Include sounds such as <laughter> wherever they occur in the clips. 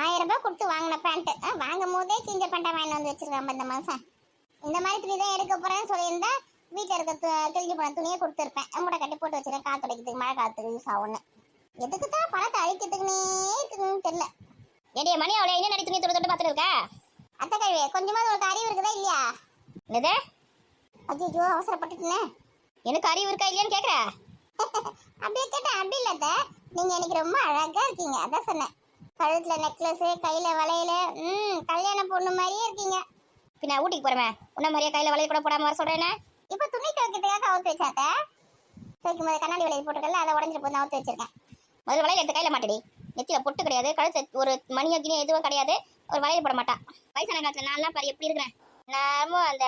ஆயிரம் ரூபாய் கொடுத்து வாங்கின பேண்ட் வாங்கும் போதே கிஞ்ச பேண்டா வாங்கி வந்து வச்சிருக்கான் இந்த மாசம் இந்த மாதிரி துணி தான் எடுக்க போறேன்னு சொல்லியிருந்தா வீட்டில் இருக்க கிழிஞ்சு போன துணியை கொடுத்துருப்பேன். மூட்டை கட்டி போட்டு வச்சிருக்கேன். காத்து அடிக்கிறதுக்கு மழை காலத்துக்கு யூஸ் ஆகும்னு. எதுக்கு தான் பணத்தை அழிக்கிறதுக்குன்னே இருக்குன்னு தெரியல. ஏடிய மணி அவளை என்ன நடி துணி தொட்டு தொட்டு பார்த்துட்டு இருக்க? அத்தை கழுவி கொஞ்சமாவது ஒரு அறிவு இருக்குதா இல்லையா? என்னது? அஜிஜோ அவசரப்பட்டுட்டுனே. எனக்கு அறிவு இருக்கா இல்லையான்னு கேக்குற? <laughs> அப்படியே கேட்டேன் அப்படி இல்ல அத்தை. நீங்க எனக்கு ரொம்ப அழகா இருக்கீங்க. அதான் சொன்னேன். கழுத்துல நெக்லஸ் கையில வளையல ம் கல்யாண பொண்ணு மாதிரியே இருக்கீங்க. பின்ன ஊட்டிக்கு போறேன் உன்ன மாதிரியே கையில வளையல் கூட போடாம வர சொல்றேனே இப்ப துணி துவைக்கிறதுக்காக அவுத்து வச்சாத்த? துவைக்கும் போது கண்ணாடி வளையல் போட்டுக்கல அதை உடஞ்சிட்டு போது அவுத்து வச்சிருக்கேன். முதல்ல வளையல் எடுத்து கையில மாட்டடி. நெத்தியில பொட்டு கிடையாது. கழுத்து ஒரு மணியோ கிணியோ எதுவும் கிடையாது. ஒரு வளையல் போட மாட்டான். வயசான காலத்துல நான்லாம் பாரு எப்படி இருக்கிறேன்? நாமும் அந்த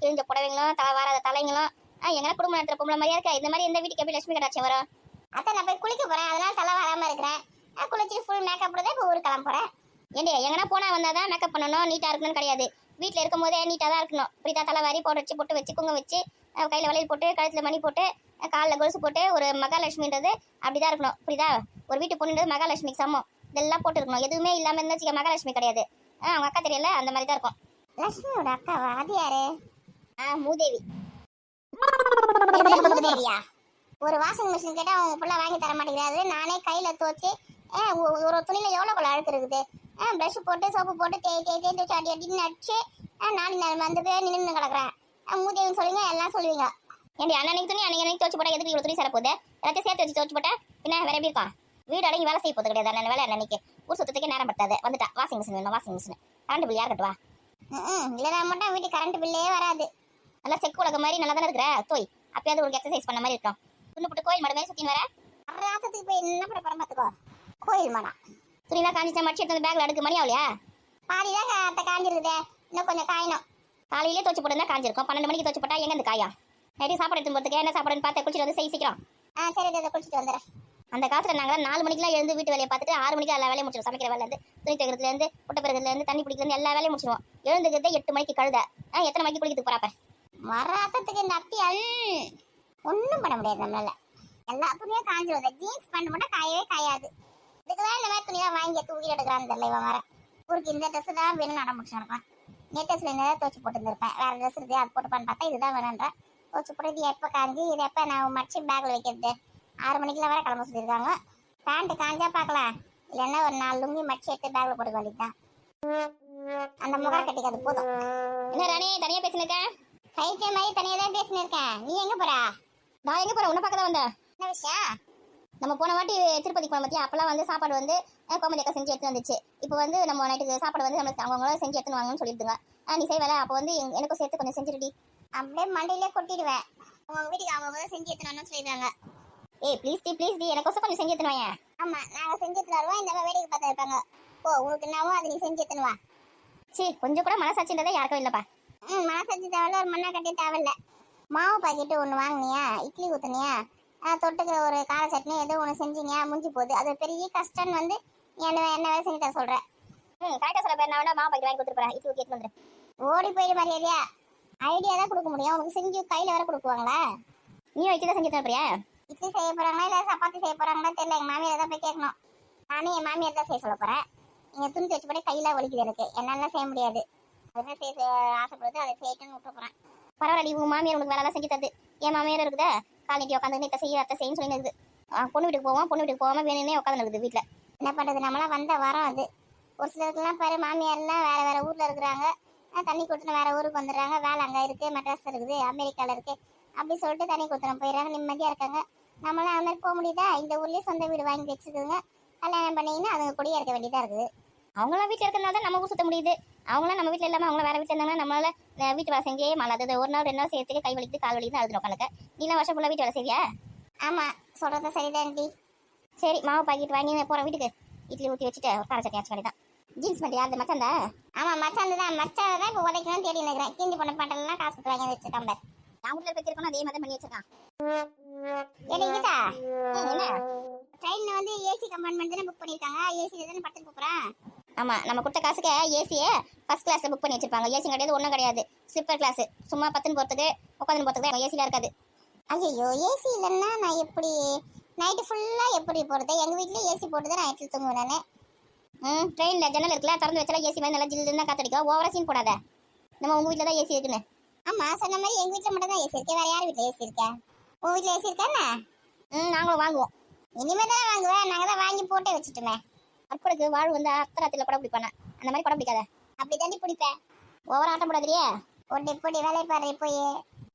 கிழிஞ்ச புடவைங்களும் தலை வாராத தலைங்களும் ஆஹ் எங்கன்னா குடும்ப நடத்துற பொம்பளை மாதிரியா இருக்கா? இந்த மாதிரி எந்த வீட்டுக்கு எப்படி லட்சுமி கடாட்சியம் வரும்? அத்தை நான் போய் குளிக்க போறேன். அதனால தலை வராம இருக்கிறேன். நான் ஃபுல் மேக்கப் தான் இப்போ ஊருக்கு கிளம்புறேன். ஏண்டி எங்கன்னா போனா வந்தாதான் மேக்கப் பண்ணணும் நீட்டா இருக்கணும்னு கிடையாது. வீட்டில் இருக்கும் போதே நீட்டா தான் இருக்கணும். புரியுதா தலை வாரி போட்டு வச்சு பொட்டு வச்சு குங்கம் வச்சு கையில் கையில வளையல் போட்டு கழுத்துல மணி போட்டு காலில் கால்ல கொலுசு போட்டு ஒரு மகாலட்சுமின்றது அப்படிதான் இருக்கணும். புரியுதா? ஒரு வீட்டு பொண்ணுன்றது மகாலட்சுமிக்கு சமம். இதெல்லாம் போட்டு இருக்கணும். எதுவுமே இல்லாம இருந்தா மகாலட்சுமி கிடையாது. அவங்க அக்கா தெரியல அந்த மாதிரி தான் இருக்கும். லட்சுமியோட அக்காவா? அது யாரு? ஆஹ் மூதேவி. ஒரு வாஷிங் மிஷின் கேட்டால் அவங்க ஃபுல்லா வாங்கி தர மாட்டேங்கிறாரு நானே கையில் துவச்சி ஒரு துணியில எவ்வளவு கொள்ள அழுக்கு இருக்குது? ப்ரஷ் போட்டு சோப்பு போட்டு தேய் தேய் தேய் தேய்ச்சி அடி அடின்னு நாலு நேரம் வந்து போய் நின்று கிடக்குறேன் அஹ் மூதேவின்னு சொல்லுவீங்க எல்லாம் சொல்லுவீங்க. ஏண்டி அன்னைக்கு துணி அன்னைக்கு அன்னைக்கு தோச்சு போட்டா எதுக்கு இவ்வளவு துணி சேர போகுது எல்லாத்தையும் சேர்த்து வச்சு தோச்சு போட்டா பின்ன வேற எப்படி இருக்கும் வீடு அடங்கி வேலை செய்ய போது கிடையாது அண்ணன் வேலை அன்னைக்கு. ஊர் சுத்தத்துக்கே நேரம் பத்தாது. வந்துட்டா வாஷிங் மிஷின் வேணும் வாஷிங் மிஷின் கரண்ட் பில் யார் கட்டுவா? ம் இல்லைனா மட்டும் வீட்டுக்கு கரண்ட் பில்லே வராது. நல்லா செக்கு உலக மாதிரி நல்லா தானே இருக்கிற? தோய் அப்பயாவது ஒரு எக்ஸசைஸ் பண்ண மாதிரி இருக்கும். துண்டு போட்டு கோயில் மட மாதிரி சுத்தின்னு வர. ராத்தத்துக்கு போய் என்ன பண்ண போறோம் பார்த்துக்கோ. கோயில் மடம் துணிலாம் காஞ்சிச்சா மடிச்சு எடுத்து பேக்ல அடுக்கு மணி ஆகலையா? பாதி தான் அத்தை காஞ்சிருக்குதே. இன்னும் கொஞ்சம் காயணும். காலையிலே தோச்சு போட்டு காஞ்சிருக்கும். பன்னெண்டு மணிக்கு தோச்சு போட்டா எங்க இந்த காயா? நைட்டு சாப்பாடு எடுத்து போறதுக்கு என்ன சாப்பாடுன்னு பார்த்து குளிச்சுட்டு வந்து செய் சீக்கிரம். ஆ சரி இதை குளிச்சுட்டு வந்துடுறேன். அந்த காலத்துல நாங்க நாலு மணிக்கெல்லாம் எழுந்து வீட்டு வேலையை பார்த்துட்டு ஆறு மணிக்கு எல்லா வேலையும் முடிச்சிடும் சமைக்கிற வேலையில இருந்து துணி தைக்கிறதுல இருந்து புட்ட பிறகுல இருந்து தண்ணி பிடிக்கிறதுல இருந்து எல்லா வேலையும் முடிச்சிடுவோம் எழுந்துக்கிறதே எட்டு மணிக்கு கழுத. ஆ, எத்தனை மணிக்கு குளிக்கிறதுக்கு போறாப்ப மராத்தத்துக்கு இந்த அத்தியால். ஒன்றும் பண்ண முடியாது நம்மளால. எல்லா துணியும் காஞ்சிருது ஜீன்ஸ் பேண்ட் மட்டும் காயவே காயாது. இதுக்குதான் இந்த மாதிரி துணியெல்லாம் வாங்கி தூக்கி எடுக்கிறான்னு தெரியல இவன் வர ஊருக்கு இந்த ட்ரெஸ் தான் வேணும்னு அடம் முடிச்சு நடப்பான் சில நேரம் துவச்சு போட்டுருந்துருப்பேன். வேற ட்ரெஸ் இருக்கு அது போட்டுப்பான்னு பார்த்தா இதுதான் வேணுன்றேன் துவச்சு போட்டு இது எப்போ காஞ்சி இது எப்போ நான் மடிச்சு பேக்கில் வைக்கிறது? ஆறு மணிக்கெல்லாம் வேற கிளம்ப சொல்லியிருக்காங்க. பேண்ட் காஞ்சா பார்க்கலாம் இல்லைன்னா ஒரு நாலு லுங்கி மடிச்சு எடுத்து பேக்கில் போட்டுக்க வேண்டியதுதான். அந்த முகர கட்டிக்கு அது போதும். என்ன ராணி தனியா பேசினிருக்க? பைத்தியம் மாதிரி தனியாக தான் பேசினிருக்கேன். நீ எங்க போற? நான் எங்க போறேன்? உன்னை பார்க்க தான் வந்தேன். என்ன விஷயம்? நம்ம போன வாட்டி திருப்பதி போன பத்தியா? அப்பெல்லாம் வந்து சாப்பாடு வந்து கோமதி அக்கா செஞ்சு எடுத்து வந்துச்சு. இப்போ வந்து நம்ம நைட்டுக்கு சாப்பாடு வந்து நம்மளுக்கு அவங்களாம் செஞ்சு எடுத்துன்னு வாங்கன்னு சொல்லிடுங்க ஆ நீ செய்வேல அப்போ வந்து எனக்கும் சேர்த்து கொஞ்சம் செஞ்சுருடி. அப்படியே மண்டையிலே கொட்டிடுவேன். உங்க வீட்டுக்கு அவங்க செஞ்சு எடுத்துன்னு சொல்லிடுறாங்க ஏய் ப்ளீஸ் டி ப்ளீஸ் டி எனக்கோசம் கொஞ்சம் செஞ்சு எடுத்துன்னு ஆமா நாங்க செஞ்சு எடுத்துன்னு வருவோம். இந்த வேடிக்கை பார்த்து இருப்பாங்க. ஓ உனக்கு என்னவோ அதை நீ செஞ்சு எடுத்துன்னு வா. சீ கொஞ்சம் கூட மனசாட்சின்றதே யாருக்கும் இல்லப்பா. ம் மனசஞ்சு தேவையில்ல ஒரு மண்ணா கட்டி தேவையில்ல. மாவு பாக்கெட்டு ஒன்று வாங்கினியா? இட்லி ஊத்துனியா? தொட்டுக்க ஒரு கார சட்னி ஏதோ ஒன்று செஞ்சீங்க முடிஞ்சு போகுது. அது பெரிய கஷ்டம்னு வந்து என்ன என்ன வேலை செஞ்சு தர சொல்ற. ம் கரெக்டாக சொல்ல பேர் நான் வேணா மாவு பாக்கெட் வாங்கி கொடுத்துருப்பேன். இட்லி எடுத்து வந்துரு. ஓடி போயிடு மரியாதையா. ஐடியா தான் கொடுக்க முடியும். உனக்கு செஞ்சு கையில வர கொடுக்குவாங்களா? நீ வச்சு தான் செஞ்சு தரப்பறியா இட்லி செய்ய போறாங்களா இல்ல சப்பாத்தி செய்ய போறாங்களா தெரியல. எங்க மாமியார் தான் போய் கேட்கணும். நானே என் மாமியார் தான் செய்ய சொல்ல போறேன். நீங்க துணி தச்சு போட்டு கையில வலிக்குது எனக்கு. என்னால செய்ய முடியாது. அதுதான் செய்ய ஆசைப்படுது அதை செய்யட்டுன்னு விட்டு போறேன். பரவாயில்ல உன் மாமியார் உனக்கு வேலை செஞ்சு தருது. என் மாமியார் இருக்குதா? காலைக்கு உட்காந்து இதை செய்ய அத்தை செய்யன்னு சொல்லி இருக்குது. பொண்ணு வீட்டுக்கு போவோம் பொண்ணு வீட்டுக்கு போகாம வேணும்னே உட்காந்து இருக்குது வீட்டில் என்ன பண்ணுறது நம்மளாம் வந்த வரோம் அது. ஒரு சிலருக்குலாம் பாரு மாமியார்லாம் வேற வேற ஊரில் இருக்கிறாங்க. தண்ணி கொடுத்துட்டு வேற ஊருக்கு வந்துடுறாங்க. வேலை அங்கே இருக்கு மெட்ராஸ் இருக்குது அமெரிக்காவில் இருக்கு. அப்படி சொல்லிட்டு தண்ணி கொடுத்துட்டு போயிடுறாங்க. நிம்மதியாக இருக்காங்க. நம்மளாம் அந்த மாதிரி போக முடியுதா? இந்த ஊர்லேயே சொந்த வீடு வாங்கி வச்சுக்கோங்க. கல்யாணம் பண்ணீங்கன்னா அதுங்க குடியே இருக்க வேண்டியதாக இருக்குது. அவங்களாம் வீட்டில் இருக்கிறனால தான் நம்ம சுத்த முடியுது. அவங்களாம் நம்ம வீட்டில் இல்லாமல் அவங்கள வேற வீட்டில் இருந்தாங்கன்னா நம்மளால வீட்டு வேலை செஞ்சே மாலாது ஒரு நாள் ரெண்டு நாள் செய்யறதுக்கு கை வலிக்குது கால் வலிக்குது அழுது உட்காந்துக்க நீலாம் வருஷம் ஃபுல்லாக வீட்டு வேலை செய்வியா? ஆமா சொல்றது சரிதான் டி சரி மாவு பாக்கெட் வாங்கி போகிறேன் வீட்டுக்கு. இட்லி ஊற்றி வச்சுட்டு ஒரு கார சட்னி ஆச்சு தான் ஜீன்ஸ் பண்ணி யார் மச்சான் ஆமா மச்சான் தான் மச்சான் தான் இப்போ உதைக்கணும்னு தேடி நிற்கிறேன் கிஞ்சி பண்ண பாட்டெல்லாம் காசு கொடுத்து வாங்கி வச்சிருக்கான் பாரு. நான் வீட்டில் வச்சிருக்கணும் அதே மாதிரி பண்ணி வச்சிருக்கான். ஏடி கீதா ம், என்ன? ட்ரெயின்ல வந்து ஏசி கம்பார்ட்மெண்ட் தானே புக் பண்ணிருக்காங்க. ஏசில தானே படுத்துட்டு போறேன். ஆமா நம்ம கொடுத்த காசுக்கு ஏசியை ஃபர்ஸ்ட் கிளாஸ்ல புக் பண்ணி வச்சிருப்பாங்க. ஏசி கிடையாது ஒன்றும் கிடையாது. ஸ்லிப்பர் கிளாஸ் சும்மா பத்துன்னு போகிறதுக்கு உட்காந்து போகிறதுக்கு ஏசியில் இருக்காது. ஐயோ ஏசி இல்லைன்னா நான் எப்படி? நைட்டு ஃபுல்லா எப்படி போறது? எங்க வீட்லயே ஏசி போட்டு தான் நைட்டில் தூங்குவேன் நானு. ம் ட்ரெயினில் ஜன்னல் இருக்குல்ல திறந்து வச்சாலும் ஏசி மாதிரி நல்லா ஜில்லுன்னு தான் காத்தடிக்கும். ஓவரா சீன் போடாத. நம்ம உங்கள் வீட்டில் தான் ஏசி இருக்குன்னு. ஆமா சொன்ன மாதிரி எங்க வீட்ல மட்டும் தான் ஏசி இருக்கு. வேற யார் வீட்ல ஏசி இருக்கா? உன் வீட்ல ஏசி இருக்கா என்ன? ம் நாங்களும் வாங்குவோம். இனிமே தானே வாங்குவேன் நாங்க தான் வாங்கி போட்டே வச்சுட்டுமே. அற்புதத்துக்கு வாழ் வந்து அர்த்தராத்திரியில் படம் பிடிப்பானே? அந்த மாதிரி படம் பிடிக்காத. அப்படி தாண்டி பிடிப்பேன் ஓவரா ஆட்டம் போடாதீரியே ஒட்டி பொடி வேலையை பாரு போய்.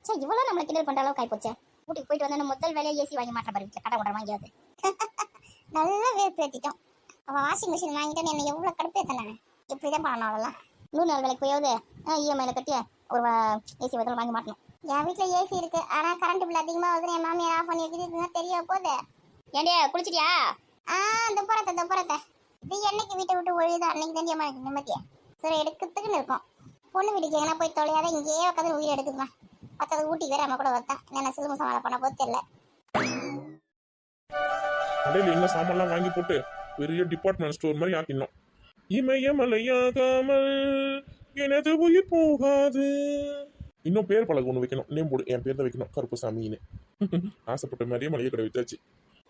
சே இவ்வளோ நம்மளை கிண்டல் பண்ணுற அளவுக்கு ஆயிப்போச்சே. வீட்டுக்கு போயிட்டு வந்து முதல் வேலையை ஏசி வாங்கி மாட்டேன் பாரு வீட்டில் கடை கொண்டா வாங்கியாவது <laughs> நல்லா வேர்ப்பேத்திட்டோம் அவன் வாஷிங் மிஷின் வாங்கிட்டு என்ன எவ்வளவு கடுப்பேத்தினேன் இப்படிதான் பண்ணணும் அவெல்லாம் நூறு நாள் வேலைக்கு போயாவது இஎம்ஐல கட்டி ஒரு ஏசி பதில் வாங்கி மாட்டணும். என் வீட்ல ஏசி இருக்கு. ஆனா கரண்ட் பில் அதிகமா வருது என் மாமியார் ஆஃப் பண்ணி வைக்கிறது தெரிய போகுது. ஏண்டியா குளிச்சிட்டியா? ஆ இந்த புறத்தை இந்த புறத்தை. நீ என்னைக்கு வீட்டை விட்டு ஒழியுது அன்னைக்கு தான் எனக்கு நிம்மதியா? சரி எடுக்கிறதுக்குன்னு இருக்கும். பொண்ணு வீட்டுக்கு எங்கன்னா போய் தொலையாத இங்கேயே உட்காந்து உயிர் எடுத்துக்கலாம். மற்றது ஊட்டி வேற நம்ம கூட வரத்தான் என்ன சிலுமு சமாளம் பண்ண போது தெரியல. கடையில் என்ன சாமான்லாம் வாங்கி போட்டு பெரிய டிபார்ட்மெண்ட் ஸ்டோர் மாதிரி ஆக்கிடணும். இமயமலையாகாமல் எனது உயிர் போகாது. இன்னும் பேர் பழகு ஒன்று வைக்கணும். நேம் போடு. என் பேர் தான் வைக்கணும். கருப்புசாமின்னு. <laughs> ஆசைப்பட்ட மாதிரியே மளிகை கடை வித்தாச்சு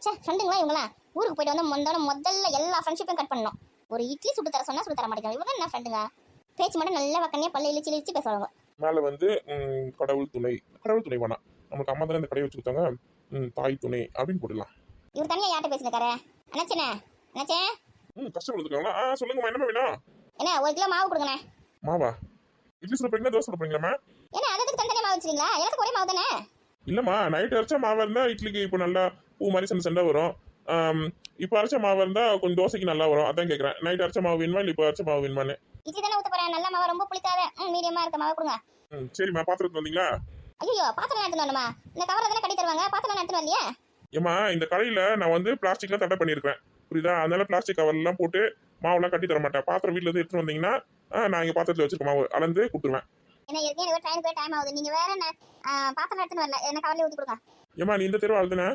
சே ஃப்ரெண்டுங்களா இவங்களாம் ஊருக்கு போயிட்டு வந்து முதல்ல முதல்ல எல்லா ஃப்ரெண்ட்ஷிப்பையும் கட் பண்ணணும். ஒரு இட்லி சுட்டு தர சொன்னா சுட்டு தர மாட்டேங்கிறாங்க இவங்க என்ன ஃப்ரெண்டுங்க பேச்சு மட்டும் நல்ல வக்கனையே பல்ல இழிச்சு இழிச்சு பேசுவாங்க. மேலே வந்து கடவுள் துணை. கடவுள் துணை வேணாம். நமக்கு அம்மா தானே இந்த கடையை வச்சு கொடுத்தாங்க. ம், தாய் துணை அப்படின்னு போட்டுடலாம். இவர் தனியா யார்கிட்ட பேசிருக்காரு? அண்ணாச்சனே அண்ணாச்சே? ம் கஷ்டப்படுத்துக்காங்களா ஆ சொல்லுங்கம்மா என்ன வேணும்? என்ன ஒரு கிலோ மாவு கொடுங்கண்ணே. மாவா? இட்லி சுட போறீங்களா தோசை சுட போறீங்களாம்மா? என்ன அதுக்கு தனித்தனியா மாவு வச்சிருக்கீங்களா? எனக்கு ஒரே மாவு தானே? இல்லம்மா நைட் அரைச்ச மாவு இருந்தா இட்லிக்கு இப்போ நல்லா பூ மாதிரி சண்டை சண்டை வரும் இப்போ அரைச்ச மாவு இருந்தா கொஞ்சம் தோசைக்கு நல்லா வரும். அதான் கேட்குறேன் நைட் அரைச்ச மாவு வேணுமா இல்லை இப்போ அரைச்ச மாவு வேணுமான்னு? இட்லி தானே ஊத்த போறேன். நல்ல மாவு ரொம்ப புளிக்காத ம் மீடியமா இருக்க மாவு கொடுங்க. ம் சரிம்மா. பாத்திரத்து வந்தீங்களா? ஐயோ பாத்திரம் எடுத்துட்டு வரணுமா? இந்த கவரை தானே கட்டி தருவாங்க? பாத்திரம் எடுத்துட்டு வரலையே? ஏம்மா இந்த கடையில் நான் வந்து பிளாஸ்டிக்லாம் தடை பண்ணியிருக்கேன் புரியுதா? அதனால பிளாஸ்டிக் கவர்லாம் போட்டு மாவுலாம் கட்டி தர மாட்டேன். பாத்திரம் வீட்டில் இருந்து எடுத்துட்டு வந்தீங்கன்னா நான் இங்கே பாத்திரத்தில் வச்சிருக்க மாவு அளந்து கொடுத்துருவேன். என்ன ஏற்கனவே ட்ரெயின் போய் டைம் ஆகுது. நீங்க வேற பாத்திரம் எடுத்துட்டு வரல. என்ன கவர்ல ஊத்தி கொடுங்க. ஏம்மா நீ இந்த தெருவு அழுதுனே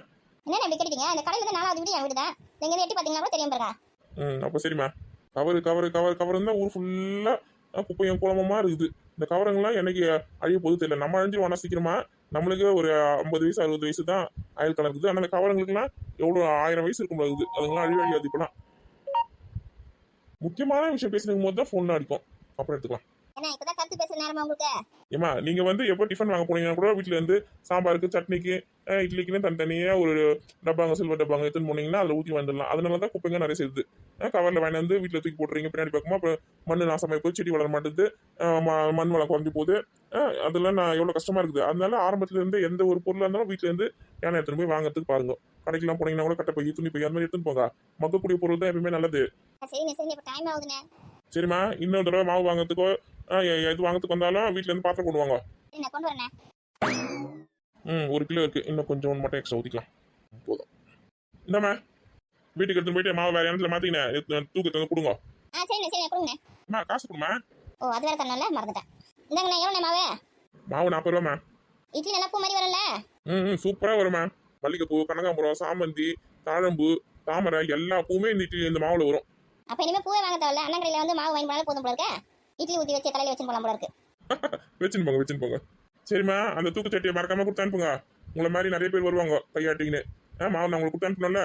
என்ன இப்படி கேட்டீங்க இந்த கடையில இருந்து நாலாவது வீடு என் வீடு தான் நீங்க எட்டி பாத்தீங்கன்னா கூட தெரியும் பாருங்க. ம் அப்போ சரிம்மா. கவர் கவர் கவர் கவர் இருந்தால் ஊர் ஃபுல்லாக குப்பையும் குளமமாக இருக்குது. இந்த கவருங்கெல்லாம் என்னைக்கு அழிய போகுது தெரியல. நம்ம அழிஞ்சிருவோம் சீக்கிரமா. நம்மளுக்கு ஒரு ஐம்பது வயசு அறுபது வயசு தான் ஆயுள் கலக்குது ஆனால் அந்த கவருங்களுக்குலாம் எவ்வளோ ஆயிரம் வயசு இருக்கும் போகுது அதுங்களாம் அழிவு அழியாது இப்போலாம். முக்கியமான விஷயம் பேசுறதுக்கு போது தான் ஃபோன் அடிக்கும். அப்புறம் எடுத்துக்கலாம். என்ன இப்பதான் கருத்து பேசுற நேரமா உங்களுக்கு? ஏம்மா நீங்கள் வந்து எப்போ டிஃபன் வாங்க போனீங்கன்னா கூட வீட்டில் இருந்து சாம்பாருக்கு சட்னிக்கு இட்லிக்குன்னு தனித்தனியாக ஒரு டப்பாங்க சில்வர் டப்பாங்க எடுத்துன்னு போனீங்கன்னா அதில் ஊற்றி வந்துடலாம். அதனால தான் குப்பைங்க நிறைய சேர்த்து கவரில் வாங்கி வந்து வீட்டில் தூக்கி போட்டுறீங்க பின்னாடி பார்க்குமா அப்புறம் மண் நாசமாகி போய் செடி வளர மாட்டேது மண் வளம் குறைஞ்சி போகுது. அதெல்லாம் நான் எவ்வளோ கஷ்டமாக இருக்குது. அதனால ஆரம்பத்துல இருந்து எந்த ஒரு பொருளாக இருந்தாலும் வீட்டில் இருந்து யானை எடுத்துன்னு போய் வாங்குறதுக்கு பாருங்க. கடைக்கெல்லாம் போனீங்கன்னா கூட கட்டை போய் துணி போய் அந்த மாதிரி எடுத்துன்னு போங்க. மக்கக்கூடிய பொருள் தான் எப்பயுமே நல்லது. சரிம்மா இன்னொரு தடவை மாவு வாங்குறதுக்கோ எது வாங்குறதுக்கு வந்தாலும் வீட்டில் இருந்து பாத்திரம் கொண்டு வாங்க சரி, நான் கொண்டு வரேன்? ம் ஒரு கிலோ இருக்கு. இன்னும் கொஞ்சம் மட்டும் எக்ஸ்ட்ரா ஊற்றிக்கலாம் போதும். இந்தாம்மா. வீட்டுக்கு எடுத்துன்னு போயிட்டு மாவு வேற இடத்துல மாற்றிக்கினேன் தூக்கத்தை வந்து கொடுங்க. ஆ சரிண்ணே சரிண்ணே கொடுங்க. அம்மா காசு கொடுமா ஓ அது வேற தரணும்ல? மறந்துட்டேன். இந்தாங்கண்ணே எவ்வளோ மாவு? மாவு நாற்பது ரூபாம்மா. இட்லி நல்லா பூ மாதிரி வரும்ல? ம் ம் சூப்பராக வரும்மா. மல்லிகைப்பூ கனகாம்பரம் சாமந்தி தாழம்பூ தாமரை எல்லா பூவுமே இந்த இட்லி இந்த மாவில் வரும். அப்ப இனிமே பூவே வாங்க தேவையில்ல. அண்ணன் கடையில வந்து மாவு வாங்கி போனாலும் போதும் போல இருக்க. இட்லி ஊத்தி வச்சு தலையில வச்சு போலாம் போல இருக்கு. <laughs> வச்சுன்னு போங்க வச்சுன்னு போங்க. சரிம்மா அந்த தூக்குச்சட்டியை மறக்காம கொடுத்து அனுப்புங்க. உங்களை மாதிரி நிறைய பேர் வருவாங்க கையாட்டிங்கன்னு ஆ மாவு நான் உங்களுக்கு கொடுத்து அனுப்பணும்ல?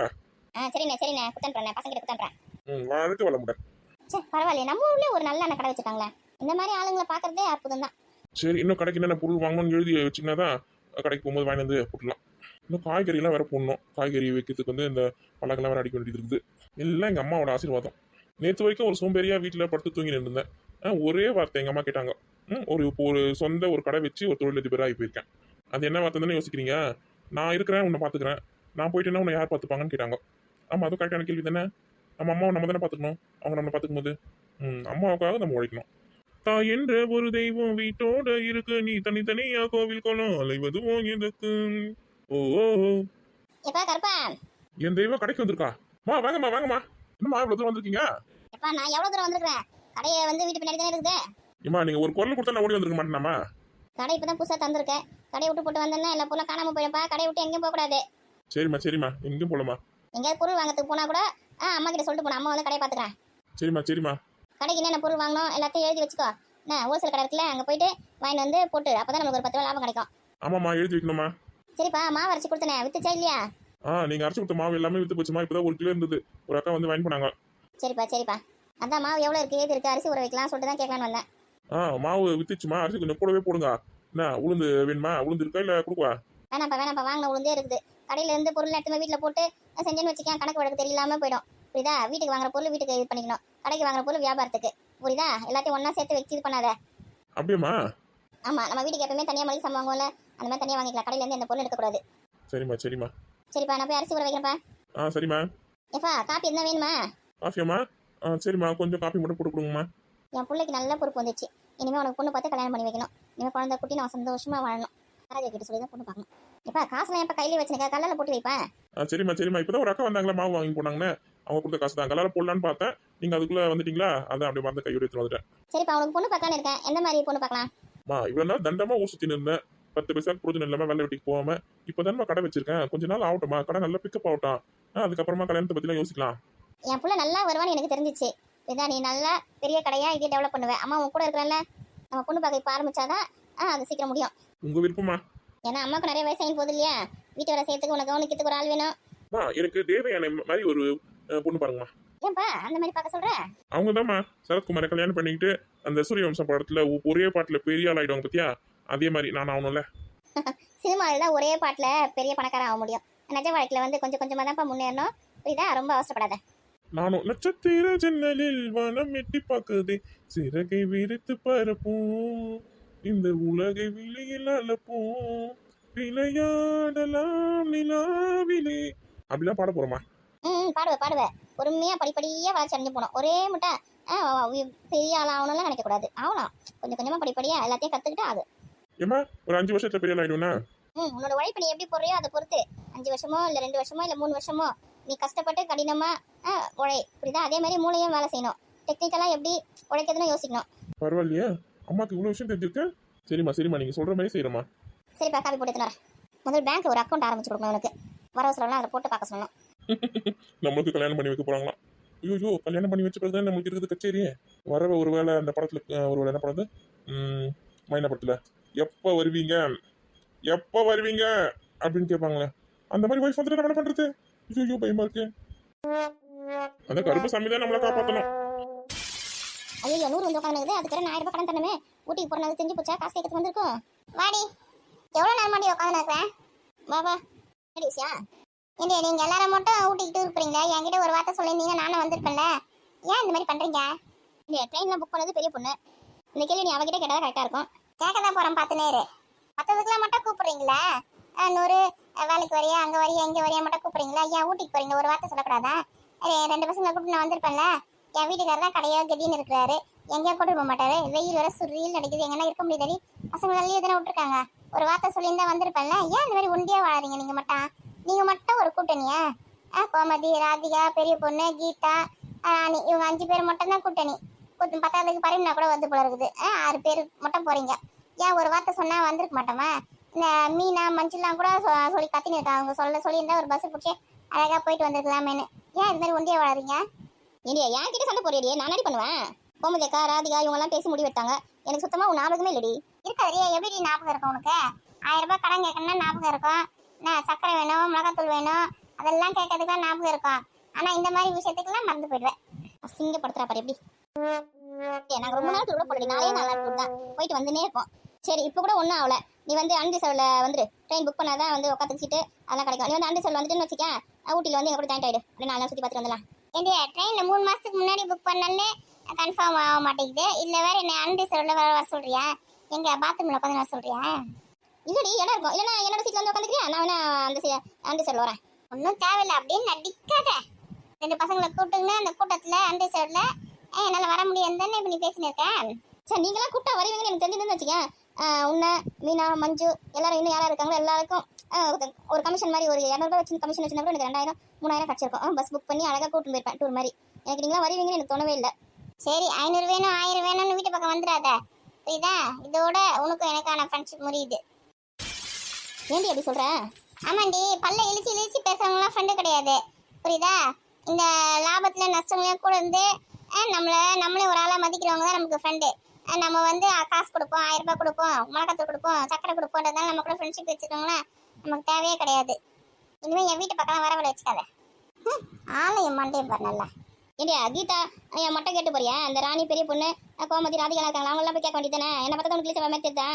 ஆ சரிண்ணே சரிண்ணே குத்தன்றேன் பசங்க கிட்ட குத்தன்றேன் ம் வாழ்க்கை வள முடியாது சே பரவாயில்லையே நம்ம ஊர்லயே ஒரு நல்ல அண்ணன் கடை வச்சிருக்காங்களே. இந்த மாதிரி ஆளுங்களை பாக்குறதே அற்புதம் தான் சரி இன்னும் கடைக்கு என்னென்ன பொருள் வாங்கணும்னு எழுதி வச்சிங்கன்னா தான் கடைக்கு போகும்போது வாங்கி வந்து போட்டுடலாம். இன்னும் காய்கறிலாம் வேற போடணும். காய்கறி வைக்கிறதுக்கு வந்து இந்த பழங்கள்லாம் வேற அடிக்க வேண்டியது இருக்குது. எல்லாம் எங்கள் அம்மாவோட ஆசீர்வாதம். நேற்று வரைக்கும் ஒரு சோம்பேறியா வீட்டில் படுத்து தூங்கி ஆ, ஒரே வார்த்தை எங்கள் அம்மா கேட்டாங்க. ஒரு இப்போ ஒரு சொந்த ஒரு கடை வச்சு ஒரு தொழிலதிபராக ஆகி போயிருக்கேன் அது என்ன வார்த்தை தானே யோசிக்கிறீங்க? நான் இருக்கிறேன் உன்னை பார்த்துக்கிறேன். நான் போயிட்டேன்னா உன்னை யார் பார்த்துப்பாங்கன்னு கேட்டாங்க. ஆமாம் அதுவும் கரெக்டான கேள்வி தானே? நம்ம அம்மாவை நம்ம தானே பார்த்துக்கணும்? அவங்க நம்மளை பார்த்துக்கும் போது ம், அம்மாவுக்காக நம்ம உழைக்கணும். தாய் என்ற ஒரு தெய்வம் வீட்டோட இருக்கு. நீ தனித்தனியா கோவில் குளம் அலைவதுவும் எதுக்கு ஓ என் தெய்வம் கடைக்கு வந்திருக்கா? மா வாங்கம்மா வாங்கம்மா. என்னம்மா இவ்வளவு தூரம் வந்திருக்கீங்க? நான் எவ்வளவு தூரம் வந்திருக்கிறேன்? கடையை வந்து வீட்டு பின்னாடி தானே இருக்குது? ஏம்மா நீங்க ஒரு குரல் கொடுத்தா நான் ஓடி வந்திருக்க மாட்டேனாமா கடை இப்பதான் புதுசா தந்திருக்கேன் கடையை விட்டு போட்டு வந்தேன்னா எல்லா பொருளும் காணாம போயிடும்ப்பா கடையை விட்டு எங்கேயும் போக கூடாது. சரிம்மா சரிம்மா. எங்கேயும் போலமா எங்கேயாவது பொருள் வாங்கறதுக்கு போனா கூட ஆ அம்மா கிட்ட சொல்லிட்டு போனா. அம்மா வந்து கடையை பாத்துக்கிறேன் சரிம்மா சரிம்மா. கடைக்கு என்னென்ன பொருள் வாங்கணும் எல்லாத்தையும் எழுதி வச்சுக்கோ. என்ன ஹோல்சேல் கடை இருக்குல்ல அங்க போயிட்டு வாங்கிட்டு வந்து போட்டு அப்பதான் நமக்கு ஒரு பத்து ரூபா லாபம் கிடைக்கும். ஆமாம்மா எழுதி வைக்கணுமா சரிப்பா மாவு அரைச்சு கொடுத்தனே வித்துச்சா இல்லையா? ஆ நீங்க அரைச்சு கொடுத்த மாவு எல்லாமே வித்து போச்சுமா இப்பதான் ஒரு கிலோ இருந்தது. ஒரு அக்கா வந்து வாங்கி போனாங்க. சரிப்பா சரிப்பா. அதான் மாவு எவ்வளோ இருக்கு ஏது இருக்கு அரிசி ஊற வைக்கலாம் சொல்லிட்டு தான் கேட்கலான்னு வந்தேன். ஆ மாவு வித்துச்சுமா? அரிசி கொஞ்சம் கூடவே போடுங்க. என்ன உளுந்து வேணுமா? உளுந்து இருக்கா இல்லை கொடுக்குவா? வேணாம்ப்பா வேணாம்ப்பா வாங்கின உளுந்தே இருக்குது. கடையில இருந்து பொருள் எடுத்து வீட்டில் போட்டு செஞ்சேன்னு வச்சுக்கேன் கணக்கு வழக்கு தெரியலாம போயிடும். புரியுதா? வீட்டுக்கு வாங்குற பொருள் வீட்டுக்கு இது பண்ணிக்கணும். கடைக்கு வாங்குற பொருள் வியாபாரத்துக்கு. புரியுதா? எல்லாத்தையும் ஒண்ணா சேர்த்து வச்சு இது பண்ணாத. அப்படியேம்மா? ஆமா நம்ம வீட்டுக்கு எப்பவுமே தனியாக மளிகை சாமான் வாங்குவோம்ல அந்த மாதிரி தனியாக வாங்கிக்கலாம். கடையில இருந்து எந்த பொருள் எடுக்கக்கூடாது. சரிம்மா சரிம்மா. சரிப்பா நான் போய் அரிசி ஊற வைக்கிறேன்ப்பா. ஆ சரிம்மா. ஏப்பா காப்பி எதுனா வேணுமா? காஃபியாம்மா? ஆ சரிம்மா கொஞ்சம் காஃபி மட்டும் போட்டு கொடுங்கம்மா. என் பிள்ளைக்கு நல்ல பொறுப்பு வந்துச்சு. இனிமேல் உனக்கு பொண்ணு பார்த்து கல்யாணம் பண்ணி வைக்கணும். இனிமேல் குழந்தை குட்டி நான் சந்தோஷமா வாழணும். ராஜா கிட்ட சொல்லி தான் பொண்ணு பார்க்கணும். எப்பா காசுலாம் எப்போ கையிலே வச்சுருக்கேன் கல்லில் போட்டு வைப்பேன் ஆ சரிம்மா சரிம்மா. இப்போ தான் ஒரு அக்கா வந்தாங்களா மாவு வாங்கி போனாங்கன்னு. அவங்க கொடுத்த காசு தான். கலர் போடலான்னு பார்த்தேன். நீங்கள் அதுக்குள்ளே வந்துட்டீங்களா? அதான் அப்படியே மறந்து கையோட எடுத்துட்டு வந்துட்டேன். சரிப்பா உனக்கு பொண்ணு பார்க்கலான்னு இருக்கேன். எந்த மாதிரி பொண்ணு பார்க்கலாம்? மா இவ்வளோ நாள் தண்டமாக ஊர் சுற்றின்னு இருந்தேன். பத்து பைசாக்கு பிரோஜனம் இல்லாமல் வெள்ளை வெட்டிக்கு போகாமல் இப்போ தானே கடை வச்சிருக்கேன். கொஞ்ச நாள் ஆகட்டுமா கடை நல்லா பிக்கப் ஆகட்டும். அதுக்கப்புறமா கல்யாணத்தை பற்றிலாம் யோசிக்கலாம். என் புள்ள நல்லா வருவான்னு எனக்கு தெரிஞ்சிச்சு. இதான் நீ நல்லா பெரிய கடையா இதே டெவலப் பண்ணுவேன் அம்மா உன் கூட இருக்கிறல்ல நம்ம பொண்ணு பார்க்க இப்போ ஆரம்பிச்சாதான் ஆ அது சீக்கிரம் முடியும். உங்கள் விருப்பமா? ஏன்னா அம்மாவுக்கு நிறைய வயசாகி போகுது இல்லையா? வீட்டு வர சேர்த்துக்கு உனக்கு கவனிக்கிறதுக்கு ஒரு ஆள் வேணும். மா எனக்கு தேவையான மாதிரி ஒரு அஹ், பொண்ணு பாருங்கம்மா. ஏன்பா அந்த மாதிரி பார்க்க சொல்ற? அவங்க தான்மா சரத்குமாரை கல்யாணம் பண்ணிக்கிட்டு அந்த சூரியவம்சம் படத்தில் ஒரே பாட்டில் பெரிய ஆள் ஆயிடுவாங்க பத்தியா? அதே மாதிரி நான் ஆகணும்ல. <laughs> சினிமாவில் தான் ஒரே பாட்டில் பெரிய பணக்காரன் ஆக முடியும். நிஜ வாழ்க்கையில் வந்து கொஞ்சம் கொஞ்சமாக தான்ப்பா முன்னேறணும். புரியுதா? ரொம்ப அவசரப்படாத. நானும் நட்சத்திர ஜன்னலில் வானம் எட்டி பார்க்குதே. சிறகை விரித்து பரப்போம். இந்த உலகை விழியில் அலப்போம். விளையாடலாம் நிலாவிலே. அப்படிலாம் பாட போறோமா? ம் பாடுவ பாடுவ. பொறுமையாக படிப்படியாக வளர்ச்சி அடைஞ்சு போகணும் ஒரே முட்டை. பெரிய ஆள் ஆகணும்லாம் நினைக்கக்கூடாது ஆகணும் கொஞ்சம் கொஞ்சமாக படிப்படியாக எல்லாத்தையும் கற்றுக்கிட்டு ஆகு ஏமா ஒரு அஞ்சு வருஷத்துல பெரிய ஆள் ஆயிடுவேனா? ம் உன்னோட உழைப்பு நீ எப்படி போடுறியோ அதை பொறுத்து. அஞ்சு வருஷமோ இல்லை ரெண்டு வருஷமோ இல்லை மூணு வருஷமோ நீ கஷ்டப்பட்டு கடினமாக உழை. புரியுதா? அதே மாதிரி மூளையும் வேலை செய்யணும். டெக்னிக்கலாக எப்படி உழைக்கிறதுன்னு யோசிக்கணும். பரவாயில்லையே. அம்மாக்கு இவ்வளவு விஷயம் தெரிஞ்சிருக்கு. சரிம்மா சரிம்மா நீங்க சொல்ற மாதிரி செய்யறமா சரிப்பா காப்பி போட்டு முதல் பேங்க் ஒரு அக்கௌண்ட் ஆரம்பிச்சு கொடுக்கணும் உனக்கு வரவு சொல்லலாம் அதில் போட்டு பார்க்க சொல்லணும். <laughs> நம்மளுக்கு கல்யாணம் பண்ணி வைக்க போறாங்களா ஐயோ கல்யாணம் பண்ணி வச்ச பிறகு நம்மளுக்கு இருக்குது கச்சேரி. வரவ ஒருவேளை அந்த படத்துல அஹ், ஒருவேளை என்ன படத்து ம், மைனா படத்துல. எப்ப வருவீங்க? எப்ப வருவீங்க? அப்படின்னு கேட்பாங்களே. அந்த மாதிரி வயசு வந்துட்டு நம்ம என்ன பண்றது? ஐயோ பயமா இருக்கே. அந்த கருப்பு சாமி தான் நம்மளை காப்பாத்தணும். ஐயோ நூறு வந்து உட்காந்துருக்குது அதுக்கு நான் ஆயிரம் ரூபாய் கடன் தரணுமே. ஊட்டிக்கு போறது தெரிஞ்சு போச்சா? காசு கேட்கறது வந்திருக்கும் வாடி. எவ்வளோ நேரம் மாடி உட்காந்து இருக்கிறேன்? வா வா. விஷயம் ஏண்டி நீங்க எல்லாரும் மட்டும் ஊட்டிக்கிட்டு இருக்கிறீங்களா என்கிட்ட ஒரு வார்த்தை சொல்லியிருந்தீங்க நானும் வந்திருப்பேன்ல. ஏன் இந்த மாதிரி பண்றீங்க? இந்த ட்ரெயினில் புக் பண்ணது பெரிய பொண்ணு. இந்த கேள்வி நீ அவகிட்ட கேட்டால் கரெக்டாக இருக்கும். கேட்க தான் போறேன் பார்த்து நேரு. மற்றதுக்குலாம் மட்டும் கூப்பிடுறீங்களா? நூறு வேலைக்கு வரையா? அங்கே வரையா? இங்கே வரையா? மட்டும் கூப்பிடுறீங்களா? ஏன் ஊட்டிக்கு போறீங்க? ஒரு வார்த்தை சொல்லக்கூடாதா? ரெண்டு பசங்களை கூப்பிட்டு நான் வந்திருப்பேன்ல. என் வீட்டுக்காரர் தான் கடையாக கெடின்னு இருக்கிறாரு. எங்கேயும் கூட்டு போக மாட்டாரு. வெயில் வர சுரியில் அடிக்குது. எங்கன்னா இருக்க முடியாது பசங்களை வெளியே தானே விட்டுருக்காங்க. ஒரு வார்த்தை சொல்லியிருந்தா வந்திருப்பேன்ல. ஏன் இந்த மாதிரி ஒண்டியாக வாழறீங்க நீங்கள் மட்டும்? நீங்கள் மட்டும் ஒரு கூட்டணியா? ஆ கோமதி ராதிகா பெரிய பொண்ணு கீதா ராணி. இவங்க அஞ்சு பேர் மட்டும் தான் கூட்டணி. கூட்டம் பத்தாவதுக்கு பரிமனா கூட வந்து போல இருக்குது. ஆறு பேர் மட்டும் போகிறீங்க ஏன் ஒரு வார்த்தை சொன்னால் வந்திருக்க மாட்டோமா? இந்த மீனா மஞ்சுலாம் கூட சொல்லி கத்தின்னு இருக்காங்க அவங்க சொல்ல சொல்லியிருந்தா ஒரு பஸ் பிடிச்சி அழகா போயிட்டு வந்திருக்கலாமேன்னு. ஏன் இது மாதிரி ஒண்டியா வாழறீங்க இந்தியா என் கிட்ட சண்டை போறியடியே நான் அடி பண்ணுவேன்? கோமதி அக்கா ராதிகா இவங்கெல்லாம் பேசி முடிவு எடுத்தாங்க. எனக்கு சுத்தமாக உன் ஞாபகமே இல்லடி. இருக்காதுரியா எப்படி ஞாபகம் இருக்கும் உனக்கு? ஆயிரம் ரூபாய் கடன் கேட்கணும்னா ஞாபகம் இருக்கும். என்ன சக்கரை வேணும் மிளகாத்தூள் வேணும் அதெல்லாம் கேட்கறதுக்குலாம் ஞாபகம் இருக்கும். ஆனா இந்த மாதிரி விஷயத்துக்கெல்லாம் மறந்து போயிடுவேன். அசிங்கப்படுத்துறா பாரு எப்படி? நாங்க ரொம்ப நாள் கூட போடல நாளே நாலு நாள் டூர் தான். போயிட்டு வந்துனே இருப்போம். சரி இப்போ கூட ஒன்றும் ஆகல. நீ வந்து அன்ரிசர்வ்ல வந்துரு. ட்ரெயின் புக் பண்ணாதான் வந்து உட்காந்து சீட்டு அதெல்லாம் கிடைக்கும். நீ வந்து அன்ரிசர்வ் வந்துட்டுன்னு வச்சுக்கேன். ஊட்டியில் வந்து எங்க கூட ஜாயின் ஆயிடு. அப்படியே நாலு நாள் சுற்றி பார்த்துட்டு வந்துடலாம். ஏண்டி ட்ரெயின்ல மூணு மாசத்துக்கு முன்னாடி புக் பண்ணனே கன்ஃபார்ம் ஆக மாட்டேங்குது. இல்ல வேற என்ன அன்ரிசர்வ்ல வர வர சொல்றியா? எங்க பாத்ரூம்ல உட்காந்து வர சொல்றியா? இல்லடி இடம் இருக்கும்? இல்லைன்னா என்னோட சீட்ல வந்து உட்காந்துக்கிறியா நான் வேணா அந்த அன்ரிசர்வ்ல வரேன். ஒன்றும் தேவையில்லை அப்படின்னு நடிக்காத. ரெண்டு பசங்களை கூப்பிட்டுங்கன்னா அந்த கூட்டத்துல அன்ரிசர்வ்ல என்னால வர முடியாது தானே இப்ப நீ பேசினு இருக்கேன் சரி நீங்களாம் கூப்பிட்டா வருவீங்கன்னு எனக்கு தெரிஞ்சதுன்னு வச்சுக்கேன். உன்னை மீனா மஞ்சு எல்லாரும் இன்னும் யாராக இருக்காங்களோ எல்லாருக்கும் ஒரு- ஒரு கமிஷன் மாதிரி ஒரு இரநூறுபா வச்சு கமிஷன் வச்சுனா கூட எனக்கு ரெண்டாயிரம் மூணாயிரம் கிடச்சிருக்கும். பஸ் புக் பண்ணி அழகாக கூட்டிட்டு போயிருப்பேன் டூர் மாதிரி. எனக்கு நீங்களாம் வருவீங்கன்னு எனக்கு தோணவே இல்லை. சரி ஐநூறு வேணும் ஆயிரம் வேணும்னு வீட்டு பக்கம் வந்துடாத. புரியுதா? இதோட உனக்கும் எனக்கான ஃப்ரெண்ட்ஷிப் முறியுது. ஏன்டி எப்படி சொல்கிறேன் ஆமாண்டி பல்ல இழிச்சு இழிச்சு பேசுறவங்களாம் ஃப்ரெண்டு கிடையாது. புரியுதா? இந்த லாபத்துல நஷ்டங்களையும் கூட இருந்து நம்மளை நம்மளே ஒரு ஆளாக மதிக்கிறவங்க தான் நமக்கு ஃப்ரெண்டு நம்ம வந்து காசு கொடுப்போம் ஆயிரம் ரூபாய் கொடுப்போம் மிளகாத்தூள் கொடுப்போம் சக்கரை கொடுப்போன்றதால நம்ம கூட ஃப்ரெண்ட்ஷிப் வச்சுக்கோங்களா நமக்கு தேவையே கிடையாது. இனிமே என் வீட்டு பக்கம் வரவழை வச்சுக்காத. ஆலயம் மண்டே பாரு நல்லா. ஏண்டியா கீதா என் மொட்டை கேட்டு போறியா? அந்த ராணி பெரிய பொண்ணு கோமதி ராதிகா இருக்காங்களா? அவங்களாம் போய் கேட்க வேண்டியதானே என்ன பார்த்தா உனக்கு கிழிச்ச மாதிரி தெரியுதா?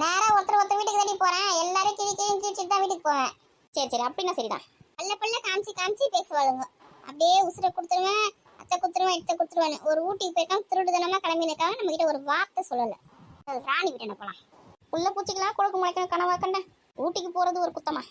நேரா ஒருத்தர் ஒருத்தர் வீட்டுக்கு தாண்டி போறேன். எல்லாரும் கிளி கிளி கிழிச்சிட்டு தான் வீட்டுக்கு போவேன். சரி சரி அப்படின்னா சரிதான். பல்ல பல்ல காமிச்சு காமிச்சு பேசுவாளுங்க. அப்படியே உசுரை கொடுத்துருவேன். அத்தை குத்துருவேன் இத்தை கொடுத்துருவேன் ஒரு ஊட்டிக்கு போயிருக்கான் திருடுதனமா கிளம்பி நிற்காம நம்ம கிட்ட ஒரு வார்த்தை சொல்லல. அது ராணி வீட்டு போலாம்? உள்ள பூச்சிக்கலாம் கொழுக்கு முளைக்கணும் கனவா கண்ட ஊட்டிக்கு போறது ஒரு குத்தமா?